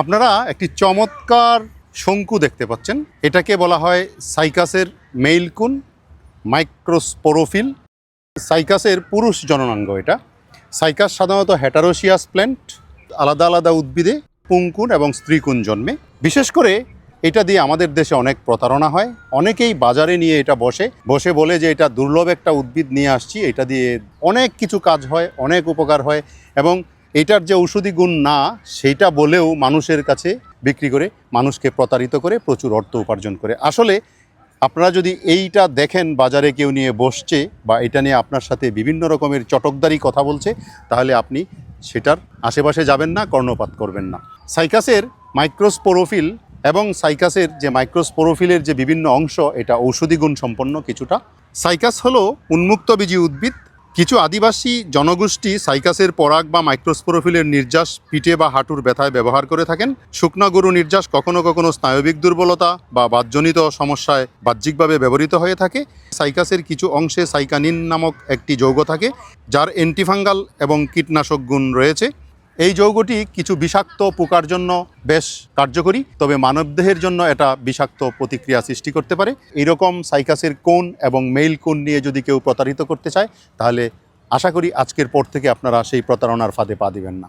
আপনারা একটি চমৎকার শঙ্কু দেখতে পাচ্ছেন। এটাকে বলা হয় সাইকাসের মেইলকুন মাইক্রোস্পোরোফিল। সাইকাসের পুরুষ জননাঙ্গ এটা। সাইকাস সাধারণত হ্যাটারোসিয়াস প্ল্যান্ট, আলাদা আলাদা উদ্ভিদে পুংকুন এবং স্ত্রীকুন জন্মে। বিশেষ করে এটা দিয়ে আমাদের দেশে অনেক প্রতারণা হয়। অনেকেই বাজারে নিয়ে এটা বসে। বসে বলে যে এটা দুর্লভ একটা উদ্ভিদ নিয়ে আসছি, এটা দিয়ে অনেক কিছু কাজ হয়, অনেক উপকার হয় এবং এটার যে ঔষধি গুণ না সেইটা বলেও মানুষের কাছে বিক্রি করে, মানুষকে প্রতারিত করে, প্রচুর অর্থ উপার্জন করে। আসলে আপনারা যদি এইটা দেখেন, বাজারে কেউ নিয়ে বসছে বা এটা নিয়ে আপনার সাথে বিভিন্ন রকমের চটকদারি কথা বলছে, তাহলে আপনি সেটার আশেপাশে যাবেন না, কর্ণপাত করবেন না। সাইকাসের মাইক্রোস্পোরোফিল এবং সাইকাসের যে মাইক্রোস্পোরোফিলের যে বিভিন্ন অংশ, এটা ঔষধি গুণ সম্পন্ন কিছুটা। সাইকাস হলো উন্মুক্ত বীজি উদ্ভিদ কিছু আদিবাসী জনগোষ্ঠী সাইকাসের পরাগ বা মাইক্রোস্পোরোফিলের নির্যাস, পিঠে বা হাঁটুর ব্যথায় ব্যবহার করে থাকেন। শুকনা গরু নির্যাস কখনো কখনো স্নায়বিক দুর্বলতা বা বাদজনিত সমস্যায় বাহ্যিকভাবে ব্যবহৃত হয়ে থাকে। সাইকাসের কিছু অংশে সাইকানিন নামক একটি যৌগ থাকে, যার অ্যান্টিফাঙ্গাল এবং কীটনাশক গুণ রয়েছে। এই যৌগটি কিছু বিষাক্ত পোকার জন্য বেশ কার্যকরী, তবে মানবদেহের জন্য এটা বিষাক্ত প্রতিক্রিয়া সৃষ্টি করতে পারে। এরকম সাইকাসের কোন এবং মেইল কোন নিয়ে যদি কেউ প্রতারিত করতে চায়, তাহলে আশা করি আজকের পর থেকে আপনারা সেই প্রতারণার ফাঁদে পা দিবেন না।